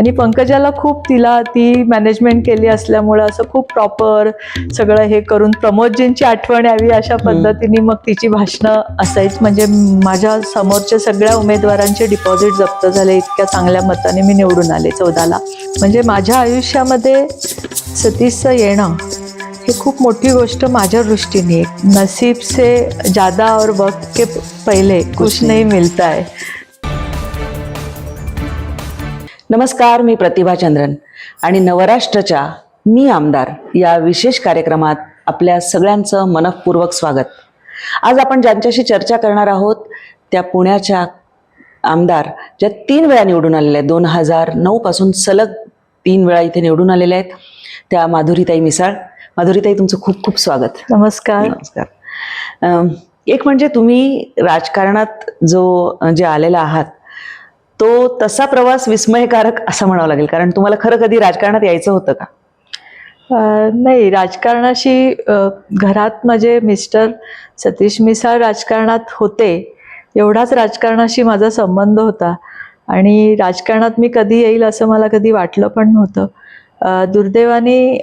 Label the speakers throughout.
Speaker 1: आणि पंकजाला खूप तिला ती मॅनेजमेंट केली असल्यामुळं असं खूप प्रॉपर सगळं हे करून प्रमोदजींची आठवण यावी अशा पद्धतीने मग तिची भाषणं असायच. म्हणजे माझ्या समोरच्या सगळ्या उमेदवारांचे डिपॉझिट जप्त झाले इतक्या चांगल्या मताने मी निवडून आले चौदाला. म्हणजे माझ्या आयुष्यामध्ये सतीशचं येणं हे खूप मोठी गोष्ट माझ्या दृष्टीने. आहे. नसीब से ज्यादा और वक्त के पहले कुछ नहीं. मिलता है.
Speaker 2: नमस्कार मी प्रतिभा चंद्रन. आणि नवराष्ट्रच्या मी आमदार या विशेष कार्यक्रमात आपल्या सगळ्यांचं मनपूर्वक स्वागत. आज आपण ज्यांच्याशी चर्चा करणार आहोत त्या पुण्याच्या आमदार ज्या तीन वेळा निवडून आलेल्या आहेत. दोन हजार नऊ पासून सलग तीन वेळा इथे निवडून आलेल्या आहेत. त्या माधुरीताई मिसाळ. माधुरीताई तुमचं खूप खूप स्वागत.
Speaker 1: नमस्कार.
Speaker 2: नमस्कार. एक म्हणजे तुम्ही राजकारणात जो जे आलेला आहात तो तसा प्रवास विस्मयकारक असं म्हणावं लागेल. कारण तुम्हाला खरं कधी राजकारणात यायचं होतं का?
Speaker 1: नाही राजकारणाशी घरात माझे मिस्टर सतीश मिसाळ राजकारणात होते. एवढाच राजकारणाशी माझा संबंध होता. आणि राजकारणात मी कधी येईल असं मला कधी वाटलं पण नव्हतं. दुर्दैवाने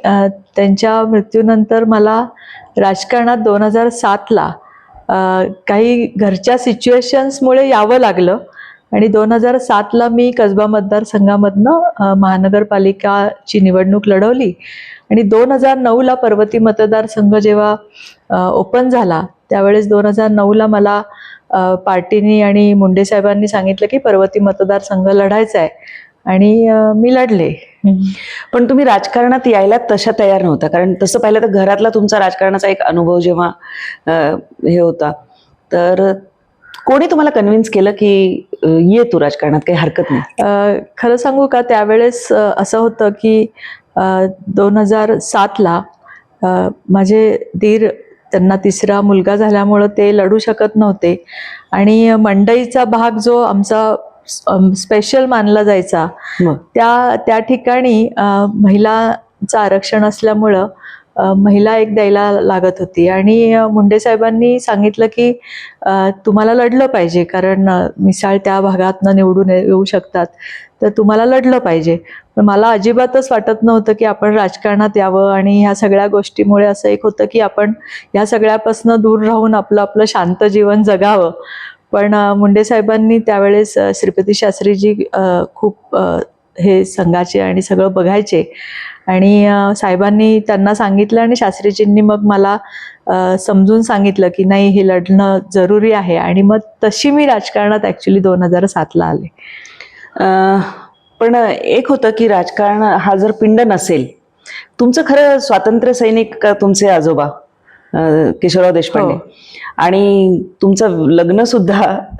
Speaker 1: त्यांच्या मृत्यूनंतर मला राजकारणात दोन हजार सातला काही घरच्या सिच्युएशन्समुळे यावं लागलं. आणि दोन हजार सातला मी कसबा मतदारसंघामधनं महानगरपालिकाची निवडणूक लढवली. आणि दोन हजार नऊला पर्वती मतदारसंघ जेव्हा ओपन झाला त्यावेळेस दोन हजार नऊला मला पार्टीनी आणि मुंडे साहेबांनी सांगितलं की पर्वती मतदारसंघ लढायचा आहे. आणि मी लढले.
Speaker 2: पण तुम्ही राजकारणात यायला तशा तयार नव्हता कारण तसं पाहिलं तर घरातला तुमचा राजकारणाचा एक अनुभव जेव्हा हे होता तर कोणी तुम्हाला कन्व्हिन्स केलं की ये तू राजकारणात काही हरकत नाही?
Speaker 1: खरं सांगू का त्यावेळेस असं होतं की दोन हजार सातला माझे दीर त्यांना तिसरा मुलगा झाल्यामुळं ते लढू शकत नव्हते. आणि मंडईचा भाग जो आमचा स्पेशल मानला जायचा त्या त्या ठिकाणी महिलाचं आरक्षण असल्यामुळं महिला एक द्यायला लागत होती. आणि मुंडे साहेबांनी सांगितलं की तुम्हाला लढलं पाहिजे कारण मिसाळ त्या भागातनं निवडून येऊ शकतात. तर तुम्हाला लढलं पाहिजे. पण मला अजिबातच वाटत नव्हतं की आपण राजकारणात यावं आणि ह्या सगळ्या गोष्टीमुळे असं एक होतं की आपण ह्या सगळ्यापासून दूर राहून आपलं आपलं शांत जीवन जगावं. पण मुंडे साहेबांनी त्यावेळेस श्रीपती शास्त्रीजी खूप हे संघाचे आणि सगळं बघायचे. आणि साहेबांनी त्यांना सांगितलं आणि शास्त्रीजींनी मग मला समजून सांगितलं की नाही हे लढणं जरुरी आहे. आणि मग तशी मी राजकारणात ॲक्च्युली दोन हजार सातला आले.
Speaker 2: पण एक होतं की राजकारण हा जर पिंड नसेल तुमचं खरं स्वातंत्र्य सैनिक का तुमचे आजोबा अं, केशवराव देशपांडे?
Speaker 1: हो.
Speaker 2: आणि तुमचं लग्न सुद्धा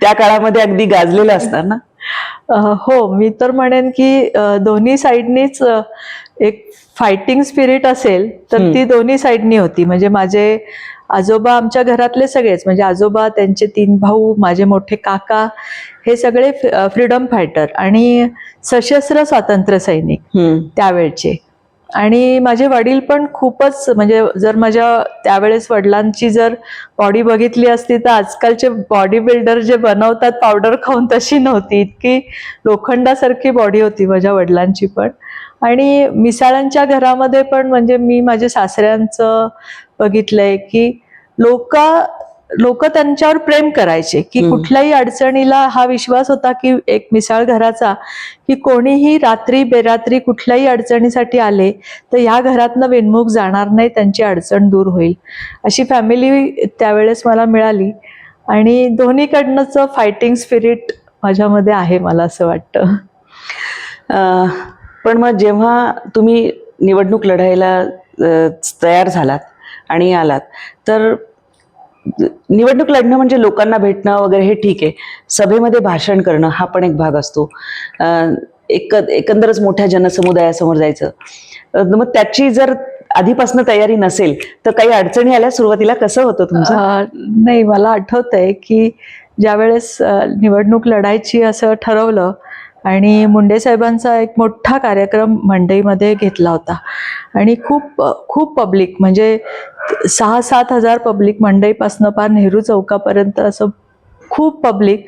Speaker 2: त्या काळामध्ये अगदी गाजलेलं असणार ना?
Speaker 1: हो मी तर म्हणेन की दोन्ही साईडनीच एक फायटिंग स्पिरिट असेल तर. ती दोन्ही साईडनी होती म्हणजे माझे आजोबा आमच्या घरातले सगळेच म्हणजे आजोबा त्यांचे तीन भाऊ माझे मोठे काका हे सगळे फ्रीडम फायटर आणि सशस्त्र स्वातंत्र्य सैनिक. त्यावेळचे आणि माझे वडील पण खूपच म्हणजे जर माझ्या त्यावेळेस वडिलांची जर बॉडी बघितली असती तर आजकालचे बॉडी बिल्डर जे बनवतात पावडर खाऊन तशी नव्हती. इतकी लोखंडासारखी बॉडी होती माझ्या वडिलांची पण. आणि मिसाळांच्या घरामध्ये पण म्हणजे मी माझ्या सासऱ्यांचं बघितलंय की लोक लोक त्यांच्यावर प्रेम करायचे की. कुठल्याही अडचणीला हा विश्वास होता की एक मिसाळ घराचा की कोणीही रात्री बेरात्री कुठल्याही अडचणीसाठी आले तर ह्या घरातनं विनमुख जाणार नाही त्यांची अडचण दूर होईल. अशी फॅमिली त्यावेळेस मला मिळाली. आणि दोन्हीकडनंच फायटिंग स्पिरिट माझ्यामध्ये आहे मला असं वाटतं.
Speaker 2: पण मग जेव्हा तुम्ही निवडणूक लढायला तयार झालात आणि आलात तर निवडणूक लढणं म्हणजे लोकांना भेटणं वगैरे हे ठीक आहे. सभेमध्ये भाषण करणं हा पण एक भाग असतो. एक एकंदरच मोठ्या जनसमुदायासमोर जायचं. मग त्याची जर आधीपासून तयारी नसेल तर काही अडचणी आल्या? सुरुवातीला कसं होतं तुमचं?
Speaker 1: नाही मला आठवत आहे की ज्यावेळेस निवडणूक लढायची असं ठरवलं आणि मुंडे साहेबांचा एक मोठा कार्यक्रम मंडईमध्ये घेतला होता. आणि खूप खूप पब्लिक म्हणजे सहा सात हजार पब्लिक मंडईपासनं पार नेहरू चौकापर्यंत असं खूप पब्लिक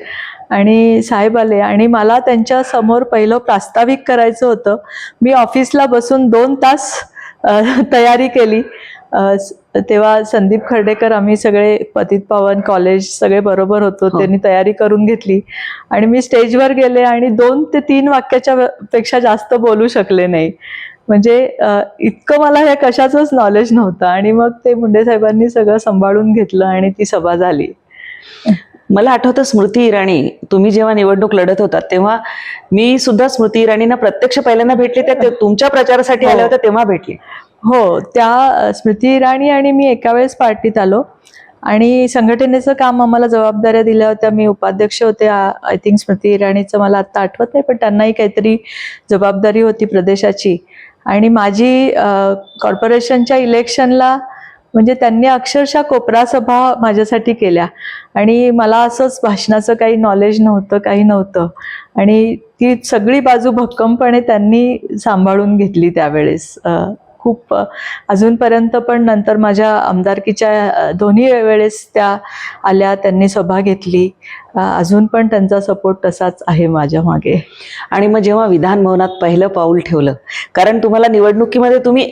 Speaker 1: आणि साहेब आले. आणि मला त्यांच्यासमोर पहिलं प्रास्ताविक करायचं होतं. मी ऑफिसला बसून दोन तास तयारी केली. तेव्हा संदीप खर्डेकर आम्ही सगळे पतित पावन कॉलेज सगळे बरोबर होतो.
Speaker 2: हो.
Speaker 1: त्यांनी तयारी करून घेतली. आणि मी स्टेजवर गेले आणि दोन ते तीन वाक्याच्या पेक्षा जास्त बोलू शकले नाही. म्हणजे इतकं मला हे कशाचंच नॉलेज नव्हतं. आणि मग ते मुंडे साहेबांनी सगळं सांभाळून घेतलं आणि ती सभा झाली.
Speaker 2: मला आठवतं स्मृती इराणी. तुम्ही जेव्हा निवडणूक लढत होता तेव्हा मी सुद्धा स्मृती इराणींना प्रत्यक्ष पहिल्यांदा भेटले. त्या तुमच्या प्रचारासाठी आल्या
Speaker 1: हो.
Speaker 2: होत्या तेव्हा भेटले.
Speaker 1: हो त्या स्मृती इराणी आणि मी एका वेळेस पार्टीत आलो. आणि संघटनेचं काम आम्हाला जबाबदाऱ्या दिल्या होत्या. मी उपाध्यक्ष होते. आय थिंक स्मृती इराणीचं मला आत्ता आठवत नाही पण त्यांनाही काहीतरी जबाबदारी होती प्रदेशाची. आणि माझी कॉर्पोरेशनच्या इलेक्शनला म्हणजे त्यांनी अक्षरशः कोपरा सभा माझ्यासाठी केल्या. आणि मला असंच भाषणाचं काही नॉलेज नव्हतं काही नव्हतं. आणि ती सगळी बाजू भक्कमपणे त्यांनी सांभाळून घेतली त्यावेळेस. खूप अजूनपर्यंत पण नंतर माझ्या आमदारकीच्या दोन्ही वेळेस त्या आल्या त्यांनी सभा घेतली. अजून पण त्यांचा सपोर्ट तसाच आहे माझ्या मागे.
Speaker 2: आणि मग जेव्हा विधान भवनात पहिलं पाऊल ठेवलं कारण तुम्हाला निवडणुकीमध्ये तुम्ही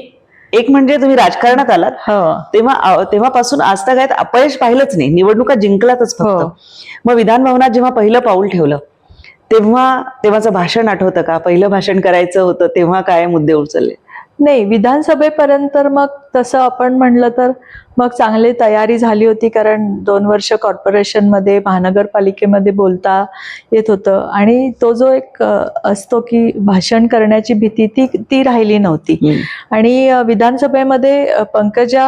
Speaker 2: एक म्हणजे तुम्ही राजकारणात आलात
Speaker 1: हो.
Speaker 2: तेव्हा तेव्हापासून आज तक अपयश पाहिलंच नाही. निवडणुका जिंकलातच
Speaker 1: हो.
Speaker 2: फक्त मग विधान भवनात जेव्हा पहिलं पाऊल ठेवलं तेव्हा तेव्हाचं भाषण आठवतं का? पहिलं भाषण करायचं होतं तेव्हा काय मुद्दे उचलले?
Speaker 1: नाही विधानसभेपर्यंत तर मग तसं आपण म्हणलं तर मग चांगली तयारी झाली होती कारण दोन वर्ष कॉर्पोरेशनमध्ये महानगरपालिकेमध्ये बोलता येत होतं. आणि तो जो एक असतो की भाषण करण्याची भीती ती ती राहिली नव्हती. आणि विधानसभेमध्ये पंकजा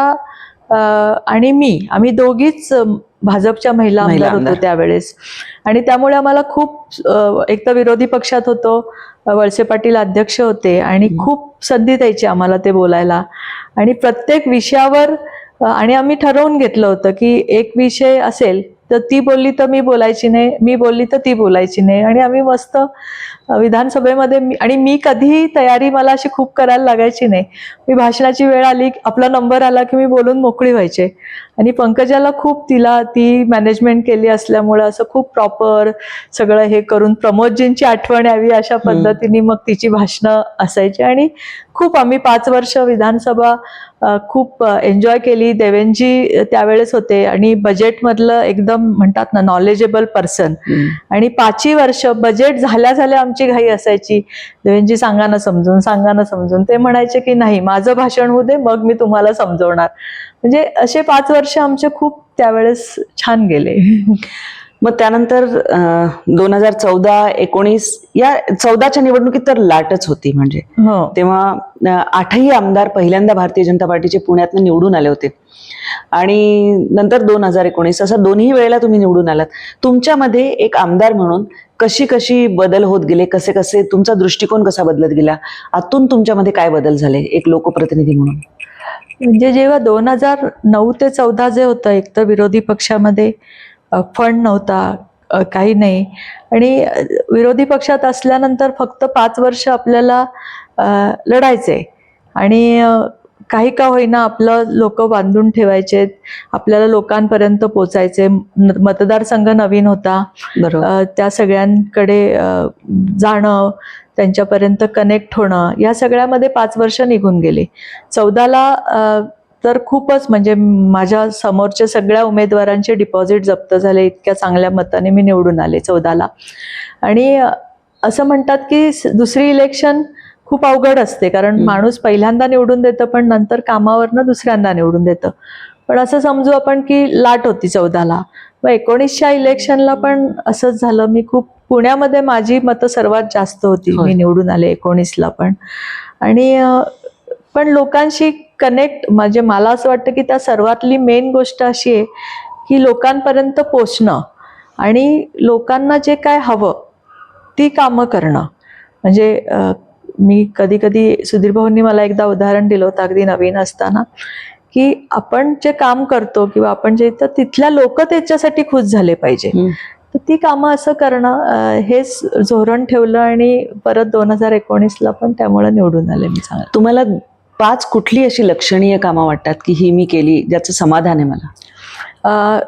Speaker 1: आणि मी आम्ही दोघीच भाजपच्या महिला
Speaker 2: महिला
Speaker 1: आमदार. होतो त्यावेळेस आणि त्यामुळे आम्हाला खूप एक तर विरोधी पक्षात होतो वळसे पाटील अध्यक्ष होते आणि. खूप संधी द्यायची आम्हाला ते बोलायला आणि प्रत्येक विषयावर आणि आम्ही ठरवून घेतलं होतं की एक विषय असेल तर ती बोलली तर मी बोलायची नाही मी बोलली तर ती बोलायची नाही. आणि आम्ही मस्त विधानसभेमध्ये आणि मी कधीही तयारी मला अशी खूप करायला लागायची नाही. मी भाषणाची वेळ आली आपला नंबर आला की मी बोलून मोकळी व्हायचे. आणि पंकजाला खूप तिला ती मॅनेजमेंट केली असल्यामुळं असं खूप प्रॉपर सगळं हे करून प्रमोदजींची आठवण यावी अशा. पद्धतीने मग तिची भाषणं असायची. आणि खूप आम्ही पाच वर्ष विधानसभा खूप एन्जॉय केली. देवेंजी त्यावेळेस होते आणि बजेटमधलं एकदम म्हणतात ना नॉलेजेबल पर्सन आणि पाचही वर्ष बजेट झाल्या झाल्या आमची घाई असायची. देवेंजी सांगा ना समजून सांगा ना समजून. ते म्हणायचे की नाही माझं भाषण होऊ दे मग मी तुम्हाला समजवणार. म्हणजे असे पाच वर्ष आमचे खूप त्यावेळेस छान गेले.
Speaker 2: मग त्यानंतर दोन हजार चौदा एकोणीस या चौदाच्या निवडणुकीत तर लाटच होती म्हणजे.
Speaker 1: हो.
Speaker 2: तेव्हा आठही आमदार पहिल्यांदा भारतीय जनता पार्टीचे पुण्यातनं निवडून आले होते. आणि नंतर दोन हजार एकोणीस असं दोन्ही वेळेला तुम्ही निवडून आलात. तुमच्यामध्ये एक आमदार म्हणून कशी कशी बदल होत गेले? कसे कसे तुमचा दृष्टिकोन कसा बदलत गेला? आतून तुमच्यामध्ये काय बदल झाले? एक लोकप्रतिनिधी म्हणून.
Speaker 1: म्हणजे जेव्हा दोन हजार नऊ ते चौदा जे होतं एक तर विरोधी पक्षामध्ये फंड नव्हता काही नाही. आणि विरोधी पक्षात असल्यानंतर फक्त पाच वर्ष आपल्याला लढायचे. आणि काही का होईना आपलं लोक बांधून ठेवायचे आपल्याला लोकांपर्यंत पोचायचे. मतदारसंघ नवीन होता. त्या सगळ्यांकडे जाणं त्यांच्यापर्यंत कनेक्ट होणं या सगळ्यामध्ये पाच वर्ष निघून गेली. चौदाला तर खूपच म्हणजे माझ्या समोरच्या सगळ्या उमेदवारांचे डिपॉझिट जप्त झाले इतक्या चांगल्या मताने मी निवडून आले चौदाला. आणि असं म्हणतात की दुसरी इलेक्शन खूप अवघड असते कारण. माणूस पहिल्यांदा निवडून देतं पण नंतर कामावरनं दुसऱ्यांदा निवडून देतं. पण असं समजू आपण की लाट होती चौदाला. मग एकोणीसच्या इलेक्शनला पण असंच झालं. मी खूप पुण्यामध्ये माझी मतं सर्वात जास्त होती. मी निवडून आले एकोणीसला पण. आणि पण लोकांशी कनेक्ट म्हणजे मला असं वाटतं की त्या सर्वातली मेन गोष्ट अशी आहे की लोकांपर्यंत पोचणं आणि लोकांना जे काय हवं ती कामं करणं. म्हणजे मी कधी कधी सुधीर भाऊंनी मला एकदा उदाहरण दिलं होतं अगदी नवीन असताना की आपण जे काम करतो किंवा आपण जे तर तिथल्या लोक त्याच्यासाठी खुश झाले पाहिजे. तर ती कामं असं करणं हेच धोरण ठेवलं आणि परत दोन हजार एकोणीसला पण त्यामुळे निवडून आले मी चांगलं.
Speaker 2: तुम्हाला पाच कुठली अशी लक्षणीय कामं वाटतात की ही मी केली ज्याचं समाधान आहे मला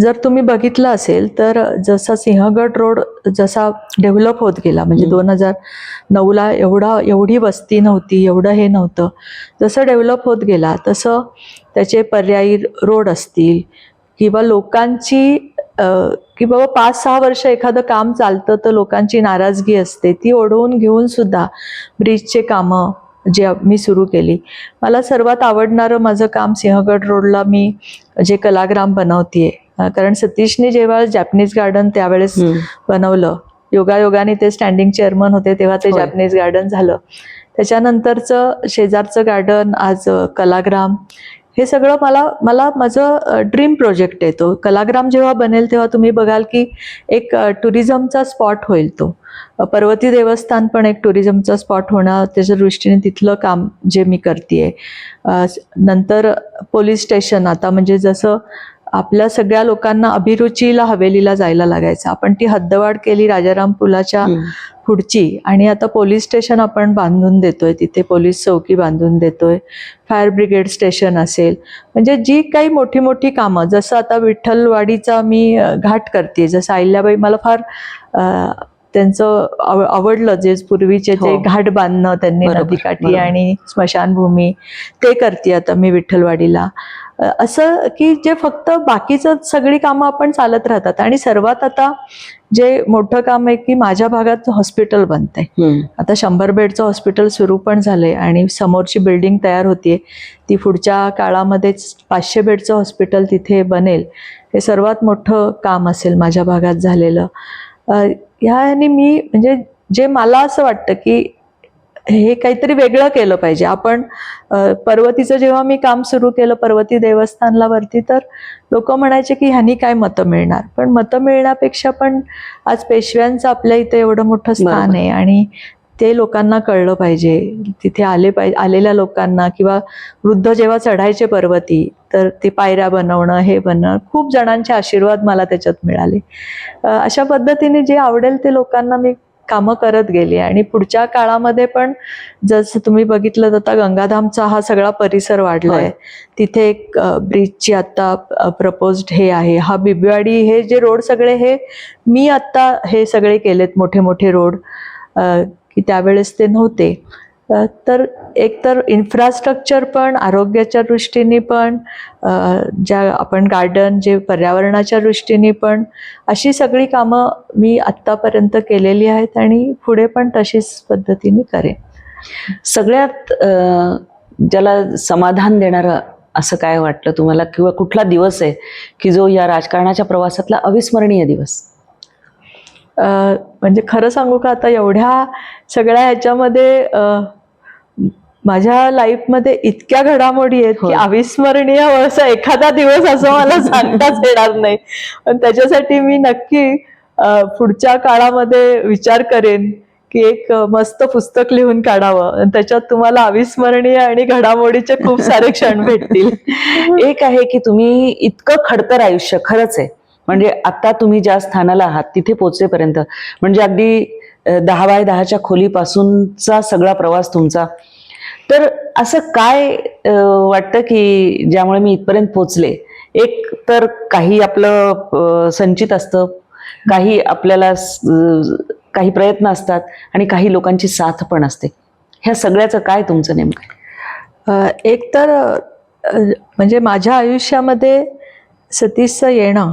Speaker 1: जर तुम्ही बघितलं असेल तर जसा सिंहगड रोड जसा डेव्हलप होत गेला म्हणजे. दोन हजार नऊला एवढा एवढी वस्ती नव्हती एवढं हे नव्हतं जसं डेव्हलप होत गेला तसं त्याचे पर्यायी रोड असतील किंवा लोकांची की बाबा पाच सहा वर्ष एखादं काम चालतं तर लोकांची नाराजगी असते ती ओढवून घेऊन सुद्धा ब्रिजचे कामं जे मी सुरू केली. मला सर्वात आवडणारं माझं काम सिंहगड रोडला मी जे कलाग्राम बनवतीये. कारण सतीशने जेव्हा जॅपनीज गार्डन त्यावेळेस बनवलं योगायोगाने ते स्टँडिंग चेअरमन होते तेव्हा ते. जॅपनीज गार्डन झालं. त्याच्यानंतरचं शेजारचं गार्डन आज कलाग्राम हे सगळं मला मला माझं ड्रीम प्रोजेक्ट आहे तो. कलाग्राम जेव्हा बनेल तेव्हा तुम्ही बघाल की एक टुरिझमचा स्पॉट होईल तो. पर्वती देवस्थान पण एक टुरिझमचा स्पॉट होणार. त्याच्या दृष्टीने तिथलं काम जे मी करते नंतर पोलीस स्टेशन आता म्हणजे जसं आपल्या सगळ्या लोकांना अभिरुचीला हवेलीला जायला लागायचं. आपण ती हद्दवाढ केली राजाराम पुलाच्या पुढची आणि आता पोलीस स्टेशन आपण बांधून देतोय. तिथे पोलीस चौकी बांधून देतोय. फायर ब्रिगेड स्टेशन असेल. म्हणजे जी काही मोठी मोठी कामं जसं आता विठ्ठलवाडीचा मी घाट करते जसं अहिल्याबाई मला फार त्यांचं आव- आवडलं जे पूर्वीचे ते
Speaker 2: हो.
Speaker 1: घाट बांधणं त्यांनी नदीकाठी. आणि स्मशानभूमी ते करते आता मी विठ्ठलवाडीला. असं की जे फक्त बाकीचं सगळी कामं आपण चालत राहतात. आणि सर्वात आता जे मोठं काम आहे की माझ्या भागात हॉस्पिटल बनतंय. आता शंभर बेडचं हॉस्पिटल सुरू पण झालंय आणि समोरची बिल्डिंग तयार होतीये. ती पुढच्या काळामध्येच पाचशे बेडचं हॉस्पिटल तिथे बनेल. हे सर्वात मोठं काम असेल माझ्या भागात झालेलं. अ, ह्याने मी म्हणजे जे मला असं वाटतं की हे काहीतरी वेगळं केलं पाहिजे. आपण पर्वतीचं जेव्हा मी काम सुरू केलं पर्वती देवस्थानला वरती तर लोक म्हणायचे की ह्यानी काय मतं मिळणार? पण मतं मिळण्यापेक्षा पण आज पेशव्यांचं आपल्या इथे एवढं मोठं स्थान. आहे आणि ते लोकांना कळलं पाहिजे. तिथे आले पाहिजे आलेल्या लोकांना किंवा वृद्ध जेव्हा चढायचे पर्वती तर ते पायऱ्या बनवणं हे बनणं खूप जणांचे आशीर्वाद मला त्याच्यात मिळाले. अशा पद्धतीने जे आवडेल ते लोकांना मी कामं करत गेली आणि पुढच्या काळामध्ये पण जसं तुम्ही बघितलं तर आता गंगाधामचा हा सगळा परिसर वाढलाय.
Speaker 2: होय.
Speaker 1: तिथे एक ब्रिजची आता प्रपोज्ड हे आहे. हा बिबवाडी हे जे रोड सगळे हे मी आत्ता हे सगळे केलेत मोठे मोठे रोड की त्यावेळेस ते नव्हते. तर एकतर इन्फ्रास्ट्रक्चर पण आरोग्याच्या दृष्टीने पण ज्या आपण गार्डन जे पर्यावरणाच्या दृष्टीने पण अशी सगळी कामं मी आत्तापर्यंत केलेली आहेत आणि पुढे पण तशीच पद्धतीने करेन.
Speaker 2: सगळ्यात ज्याला समाधान देणारं असं काय वाटलं तुम्हाला? किंवा कुठला दिवस आहे की जो या राजकारणाच्या प्रवासातला अविस्मरणीय दिवस?
Speaker 1: म्हणजे खरं सांगू का? आता एवढ्या सगळ्या ह्याच्यामध्ये माझ्या लाईफमध्ये इतक्या घडामोडी आहेत की
Speaker 2: होय.
Speaker 1: अविस्मरणीय असा एखादा दिवस असं मला सांगताच येणार नाही. पण त्याच्यासाठी मी नक्की पुढच्या काळामध्ये विचार करेन की एक मस्त पुस्तक लिहून काढावं. आणि त्याच्यात तुम्हाला अविस्मरणीय आणि घडामोडीचे खूप सारे क्षण भेटतील.
Speaker 2: एक आहे की तुम्ही इतकं खडतर आयुष्य खरंच आहे. म्हणजे आता तुम्ही ज्या स्थानाला आहात तिथे पोहोचेपर्यंत. म्हणजे अगदी दहा बाय दहाच्या खोलीपासूनचा सगळा प्रवास तुमचा तर असं काय वाटतं की ज्यामुळे मी इथपर्यंत पोचले? एक तर काही आपलं संचित असतं. काही आपल्याला काही प्रयत्न असतात आणि काही लोकांची साथ पण असते. ह्या सगळ्याचं काय तुमचं नेमकं?
Speaker 1: एक तर म्हणजे माझ्या आयुष्यामध्ये सतीशचं येणं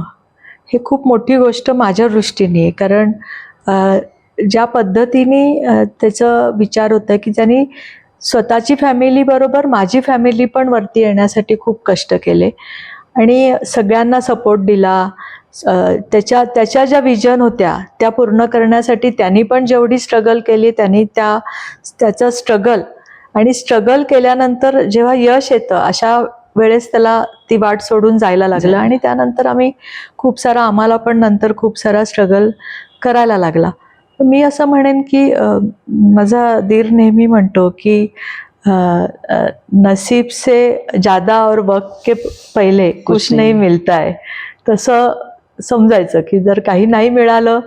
Speaker 1: हे खूप मोठी गोष्ट माझ्या दृष्टीने आहे. कारण ज्या पद्धतीने त्याचं विचार होतं की त्यांनी स्वतःची फॅमिली बरोबर माझी फॅमिली पण वरती येण्यासाठी खूप कष्ट केले. आणि सगळ्यांना सपोर्ट दिला. त्याच्या त्याच्या ज्या विजन होत्या त्या पूर्ण करण्यासाठी त्यांनी पण जेवढी स्ट्रगल केली त्यांनी त्या त्याचं स्ट्रगल आणि स्ट्रगल केल्यानंतर जेव्हा यश येतं अशा वेळेस त्याला ती वाट सोडून जायला लागलं. आणि त्यानंतर आम्ही खूप सारा आम्हाला पण नंतर खूप सारा स्ट्रगल करायला लागला. मी असं म्हणेन की माझा दीर नेहमी म्हणतो की नसीब से ज्यादा और वक्त के पहिले कुछ
Speaker 2: नहीं.
Speaker 1: मिलता है तसं समजायचं की जर काही नाही मिळालं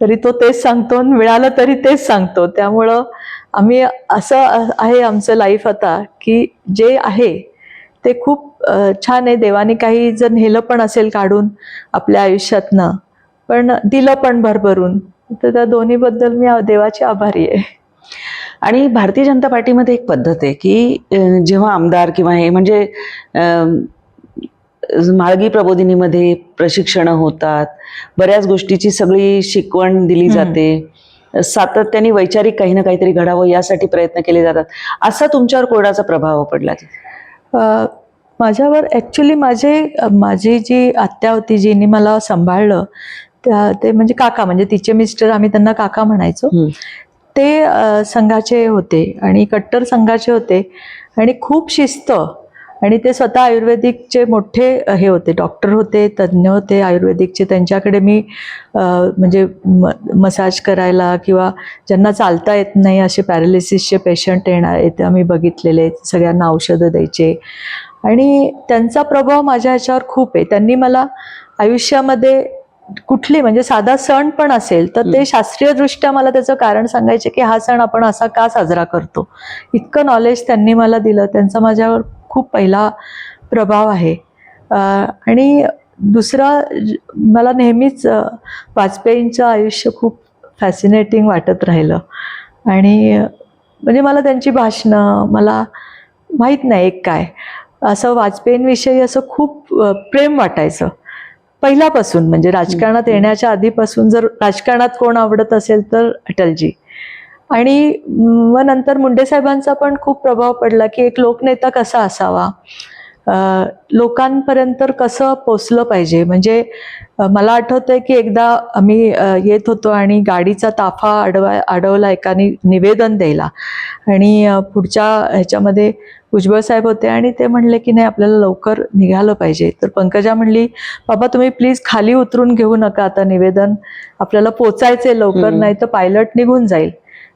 Speaker 1: तरी तो तेच सांगतो आणि मिळालं तरी तेच सांगतो. त्यामुळं आम्ही असं आहे आमचं लाईफ आता की जे आहे ते खूप छान आहे. देवाने काही जर नेलं पण असेल काढून आपल्या आयुष्यातनं पण दिलं पण भरभरून. तर त्या दोन्हीबद्दल मी देवाची आभारी आहे.
Speaker 2: आणि भारतीय जनता पार्टीमध्ये एक पद्धत आहे की जेव्हा आमदार किंवा हे म्हणजे माळगी प्रबोधिनीमध्ये प्रशिक्षणं होतात बऱ्याच गोष्टीची सगळी शिकवण दिली. जाते सातत्याने वैचारिक काही ना काहीतरी घडावं यासाठी प्रयत्न केले जातात. असा तुमच्यावर कोणाचा प्रभाव पडला
Speaker 1: माझ्यावर ॲक्च्युली माझे माझी जी आत्या होती जिने मला सांभाळलं त्या ते म्हणजे काका म्हणजे तिचे मिस्टर आम्ही त्यांना काका म्हणायचो. ते संघाचे होते आणि कट्टर संघाचे होते आणि खूप शिस्त आणि ते स्वतः आयुर्वेदिकचे मोठे हे होते डॉक्टर होते तज्ज्ञ होते आयुर्वेदिकचे त्यांच्याकडे मी म्हणजे म मसाज करायला किंवा ज्यांना चालता येत नाही असे पॅरालिसिसचे पेशंट येणार येते आम्ही बघितलेले. सगळ्यांना औषधं द्यायचे आणि त्यांचा प्रभाव माझ्या ह्याच्यावर खूप आहे त्यांनी मला आयुष्यामध्ये कुठली म्हणजे साधा सण पण असेल तर ते शास्त्रीयदृष्ट्या मला त्याचं कारण सांगायचे की हा सण आपण असा का साजरा करतो. इतकं नॉलेज त्यांनी मला दिलं. त्यांचा माझ्यावर खूप पहिला प्रभाव आहे. आणि दुसरा मला नेहमीच वाजपेयींचं आयुष्य खूप फॅसिनेटिंग वाटत राहिलं. आणि म्हणजे मला त्यांची भाषणं मला माहीत नाही एक काय. असं वाजपेयींविषयी असं खूप प्रेम वाटायचं. पहिल्यापासून म्हणजे राजकारणात येण्याच्या आधीपासून जर राजकारणात कोण आवडत असेल तर अटलजी. आणि मग नंतर मुंडे साहेबांचा पण खूप प्रभाव पडला की एक लोकनेता कसा असावा? लोकांपर्यंत कसं पोचलं पाहिजे? म्हणजे मला आठवतंय की एकदा आम्ही येत होतो आणि गाडीचा ताफा अडवा अडवला एकाने निवेदन द्यायला. आणि पुढच्या ह्याच्यामध्ये भुजबळ साहेब होते आणि ते म्हणले की नाही आपल्याला लवकर निघालं पाहिजे. तर पंकजा म्हणली बाबा तुम्ही प्लीज खाली उतरून घेऊ नका आता निवेदन. आपल्याला पोचायचे लवकर. नाही तर पायलट निघून जाईल.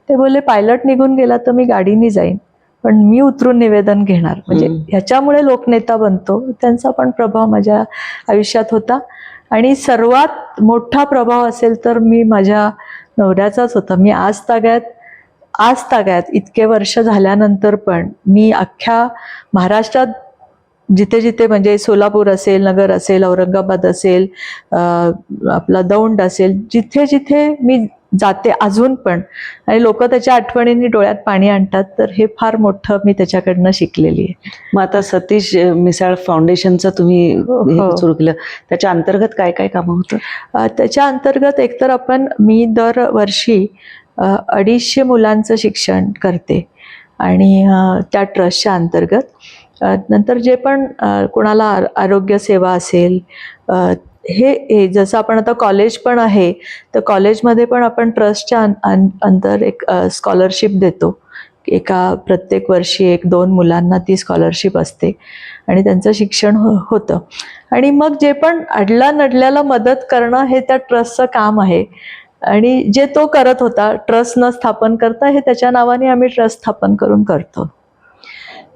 Speaker 1: ते बोलले पायलट निघून गेला तर मी गाडीने जाईन. पण मी उतरून निवेदन घेणार. म्हणजे. ह्याच्यामुळे लोकनेता बनतो. त्यांचा पण प्रभाव माझ्या आयुष्यात होता. आणि सर्वात मोठा प्रभाव असेल तर मी माझ्या नवऱ्याचाच होता. मी आज ताग्यात आज ताग्यात इतके वर्ष झाल्यानंतर पण मी अख्ख्या महाराष्ट्रात जिथे जिथे म्हणजे सोलापूर असेल नगर असेल औरंगाबाद असेल आपला दौंड असेल जिथे जिथे मी जाते अजून पण. आणि लोक त्याच्या आठवणींनी डोळ्यात पाणी आणतात तर हे फार मोठं मी त्याच्याकडनं शिकलेली आहे.
Speaker 2: मग आता सतीश मिसाळ फाउंडेशनचं तुम्ही
Speaker 1: हो.
Speaker 2: हे सुरू केलं. त्याच्या अंतर्गत काय काय कामं होतं?
Speaker 1: त्याच्या अंतर्गत एकतर आपण मी दरवर्षी अडीचशे मुलांचं शिक्षण करते. आणि त्या ट्रस्टच्या अंतर्गत. नंतर जे पण कोणाला आर- आरोग्य सेवा असेल हे हे जसं आपण आता कॉलेज पण आहे तर कॉलेजमध्ये पण आपण ट्रस्टच्या अं- अंतर एक स्कॉलरशिप देतो. एका प्रत्येक वर्षी एक दोन मुलांना ती स्कॉलरशिप असते आणि त्यांचं शिक्षण हो होतं. आणि मग जे पण अडला नडल्याला मदत करणं हे त्या ट्रस्टचं काम आहे. आणि जे तो करत होता ट्रस्ट न स्थापन करता हे त्याच्या नावाने आम्ही ट्रस्ट स्थापन करून करतो.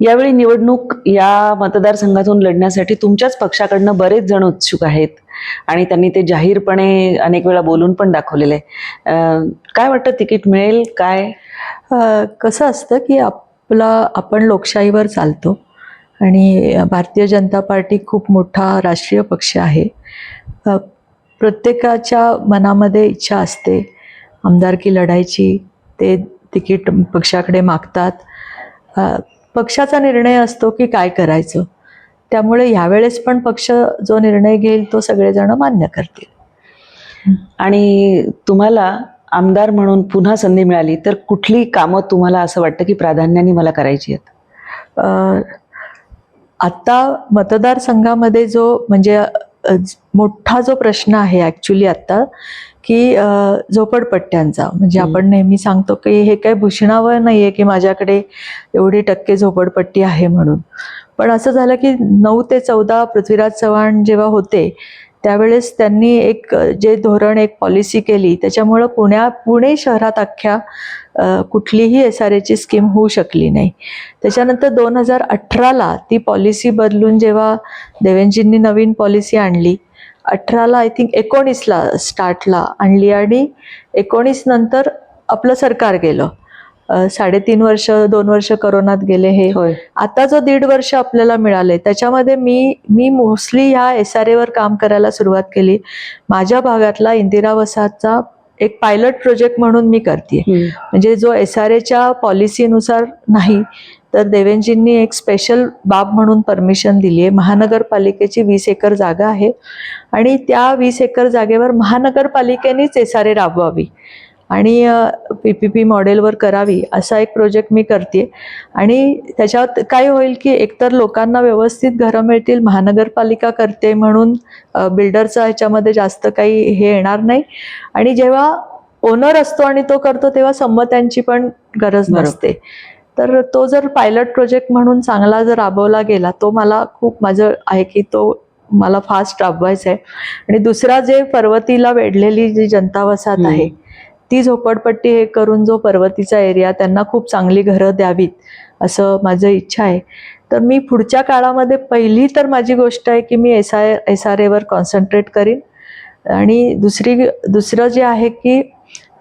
Speaker 2: यावेळी निवडणूक या मतदारसंघातून लढण्यासाठी तुमच्याच पक्षाकडनं बरेच जण उत्सुक आहेत. आणि त्यांनी ते जाहीरपणे अनेक वेळा बोलून पण दाखवलेलं आहे. काय वाटतं? तिकीट मिळेल? काय?
Speaker 1: कसं असतं की आपला आपण लोकशाहीवर चालतो. आणि भारतीय जनता पार्टी खूप मोठा राष्ट्रीय पक्ष आहे. प्रत्येकाच्या मनामध्ये इच्छा असते. आमदारकी लढायची ते तिकीट पक्षाकडे मागतात. पक्षाचा निर्णय असतो की काय करायचं? त्यामुळे ह्यावेळेस पण पक्ष जो निर्णय घेईल तो सगळेजण मान्य करतील.
Speaker 2: आणि तुम्हाला आमदार म्हणून पुन्हा संधी मिळाली तर कुठली कामं तुम्हाला असं वाटतं की प्राधान्याने मला करायची आहेत?
Speaker 1: अ, आता मतदारसंघामध्ये जो म्हणजे मोठा जो प्रश्न आहे ॲक्च्युली आत्ता की झोपडपट्ट्यांचा. म्हणजे. आपण नेहमी सांगतो की हे काही भूषणावं नाही आहे की माझ्याकडे एवढी टक्के झोपडपट्टी आहे म्हणून. पण असं झालं की नऊ ते चौदा पृथ्वीराज चव्हाण जेव्हा होते त्यावेळेस त्यांनी एक जे धोरण एक पॉलिसी केली त्याच्यामुळं पुण्या पुणे शहरात अख्ख्या कुठलीही एस आर एची स्कीम होऊ शकली नाही. त्याच्यानंतर दोन हजार अठराला ती पॉलिसी बदलून जेव्हा देवेंजींनी नवीन पॉलिसी आणली अठराला आय थिंक एकोणीसला स्टार्टला आणली आणि एकोणीस नंतर आपलं सरकार गेलं. साडेतीन वर्ष दोन वर्ष करोनात गेले हे.
Speaker 2: होय.
Speaker 1: आता जो दीड वर्ष आपल्याला मिळाले त्याच्यामध्ये मी मी मोस्टली ह्या एस आर एवर काम करायला सुरुवात केली. माझ्या भागातला इंदिरा वसाहतचा एक पायलट प्रोजेक्ट म्हणून मी करते. म्हणजे जो एस आर एच्या पॉलिसीनुसार नाही तर देवेंजींनी एक स्पेशल बाब म्हणून परमिशन दिली आहे महानगरपालिकेची वीस एकर जागा आहे आणि त्या वीस एकर जागेवर महानगरपालिकेनेच एस आर ए राबवावी आणि पी पी पी मॉडेलवर करावी असा एक प्रोजेक्ट मी करते आणि त्याच्यात काय होईल की एकतर लोकांना व्यवस्थित घरं मिळतील महानगरपालिका करते म्हणून बिल्डरचा ह्याच्यामध्ये जास्त काही हे येणार नाही. आणि जेव्हा ओनर असतो आणि तो करतो तेव्हा संमत्यांची पण गरज. नसते. तर तो जर पायलट प्रोजेक्ट म्हणून चांगला जर राबवला गेला तो मला खूप माझं आहे की तो मला फास्ट राबवायचा आहे. आणि दुसरा जे पर्वतीला वेढलेली जी जनता वसाहत. आहे ती झोपडपट्टी हे करून जो पर्वतीचा एरिया त्यांना खूप चांगली घरं द्यावीत असं माझं इच्छा आहे. तर मी पुढच्या काळामध्ये पहिली तर माझी गोष्ट आहे की मी S I S R ever concentrate करीन. आणि दुसरी दुसरं जे आहे की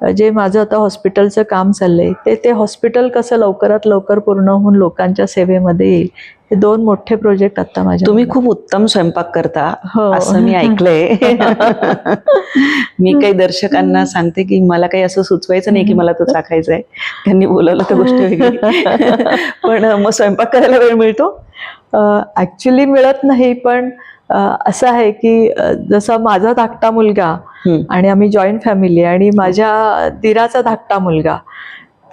Speaker 1: जे माझं आता हॉस्पिटलचं काम चाललंय ते ते हॉस्पिटल कसं लवकरात लवकर पूर्ण होऊन लोकांच्या सेवेमध्ये येईल हे दोन मोठे प्रोजेक्ट आता माझ्या
Speaker 2: तुम्ही खूप उत्तम स्वयंपाक करता
Speaker 1: हो.
Speaker 2: असं मी ऐकलंय. मी काही दर्शकांना सांगते की मला काही असं सुचवायचं नाही की मला तो चाखायचा आहे त्यांनी बोलवलं तर गोष्ट वेगळी. पण मग स्वयंपाक करायला वेळ मिळतो?
Speaker 1: ऍक्च्युली मिळत नाही पण असं आहे की जसा माझा धाकटा मुलगा. आणि आम्ही जॉईंट फॅमिली आणि माझ्या दिराचा धाकटा मुलगा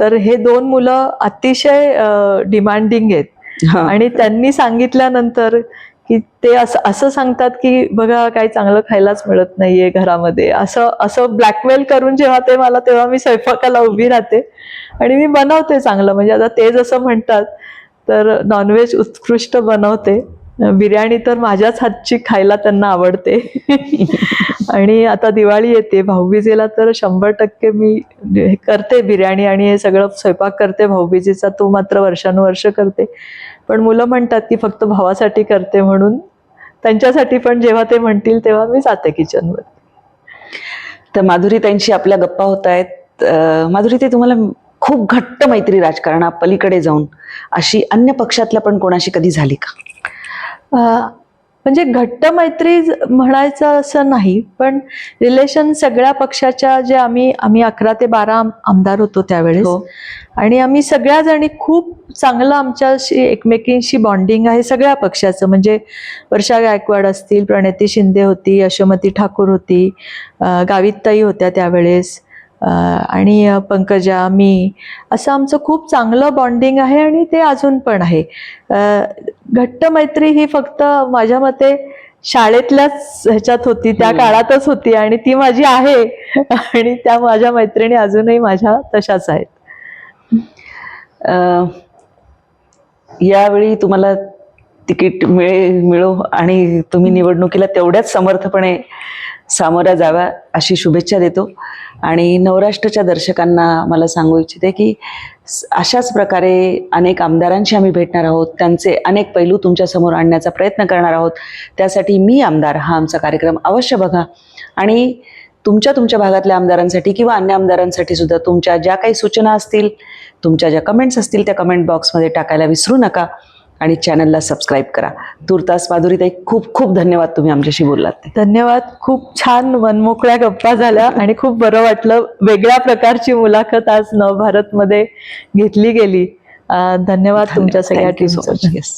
Speaker 1: तर हे दोन मुलं अतिशय डिमांडिंग आहेत. आणि त्यांनी सांगितल्यानंतर की ते असं असं सांगतात की बघा काही चांगलं खायलाच मिळत नाहीये घरामध्ये असं असं ब्लॅकमेल करून जेव्हा ते मला तेव्हा मी स्वयंपाकाला उभी राहते आणि मी बनवते चांगलं म्हणजे आता ते जसं म्हणतात तर नॉनव्हेज उत्कृष्ट बनवते बिर्याणी तर माझ्याच हातची खायला त्यांना आवडते. आणि आता दिवाळी येते भाऊबीजेला तर शंभर टक्के मी करते बिर्याणी आणि हे सगळं स्वयंपाक करते भाऊबीजेचा तो मात्र वर्षानुवर्ष करते. पण मुलं म्हणतात की फक्त भावासाठी करते म्हणून त्यांच्यासाठी पण जेव्हा ते म्हणतील तेव्हा मी जाते किचनवर
Speaker 2: तर माधुरी त्यांची आपल्या गप्पा होत आहेत. माधुरी ते तुम्हाला खूप घट्ट मैत्री राजकारणा पलीकडे जाऊन अशी अन्य पक्षातल्या पण कोणाशी कधी झाली का?
Speaker 1: म्हणजे घट्ट मैत्री म्हणायचं असं नाही पण रिलेशन सगळ्या पक्षाच्या जे आम्ही आम्ही अकरा ते बारा आम- आमदार होतो त्यावेळेस.
Speaker 2: हो.
Speaker 1: आणि आम्ही सगळ्या जणी खूप चांगलं आमच्याशी एकमेकींशी बॉन्डिंग आहे सगळ्या पक्षाचं. म्हणजे वर्षा गायकवाड असतील प्रणिती शिंदे होती यशोमती ठाकूर होती गावितताई होत्या त्यावेळेस. आणि पंकजा मी असं आमचं खूप चांगलं बॉन्डिंग आहे आणि ते अजून पण आहे. घट्ट मैत्री ही फक्त माझ्या मते शाळेतल्याच ह्याच्यात होती त्या. काळातच होती आणि ती माझी आहे. आणि त्या माझ्या मैत्रिणी अजूनही माझ्या तशाच आहेत.
Speaker 2: यावेळी तुम्हाला तिकीट मिळे मिळो आणि तुम्ही निवडणुकीला तेवढ्याच समर्थपणे सामोऱ्या जाव्या अशी शुभेच्छा देतो. आणि नवराष्ट्रच्या दर्शकांना मला सांगू इच्छिते की अशाच प्रकारे अनेक आमदारांशी आम्ही भेटणार आहोत. त्यांचे अनेक पैलू तुमच्यासमोर आणण्याचा प्रयत्न करणार आहोत. त्यासाठी मी आमदार हा आमचा कार्यक्रम अवश्य बघा. आणि तुमच्या तुमच्या भागातल्या आमदारांसाठी किंवा अन्य आमदारांसाठी सुद्धा तुमच्या ज्या काही सूचना असतील तुमच्या ज्या कमेंट्स असतील त्या कमेंट बॉक्समध्ये टाकायला विसरू नका. आणि चॅनलला सबस्क्राईब करा. तुर्तास माधुरीताई खूप खूप धन्यवाद तुम्ही आमच्याशी बोललात.
Speaker 1: धन्यवाद. खूप छान मनमोकळ्या गप्पा झाल्या आणि खूप बरं वाटलं. वेगळ्या प्रकारची मुलाखत आज नवभारतमध्ये घेतली गेली. धन्यवाद तुमच्या सगळ्या
Speaker 2: येस